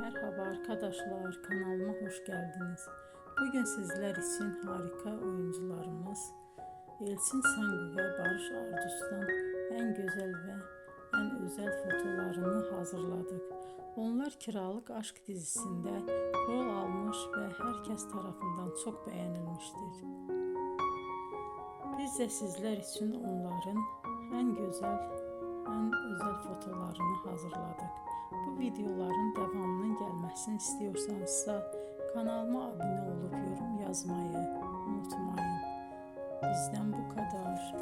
Merhaba arkadaşlar, kanalıma hoş geldiniz. Bugün sizler için harika oyuncularımız Elçin Sangu ve Barış Arduç'tan en güzel ve en özel fotolarını hazırladık. Onlar Kiralık Aşk dizisinde rol almış ve herkes tarafından çok beğenilmiştir. Biz de sizler için onların en güzel, en özel fotolarını hazırladık. Bu videoların devamının gelmesini istiyorsanızsa kanalıma abone olup yorum yazmayı unutmayın. Bizden bu kadar.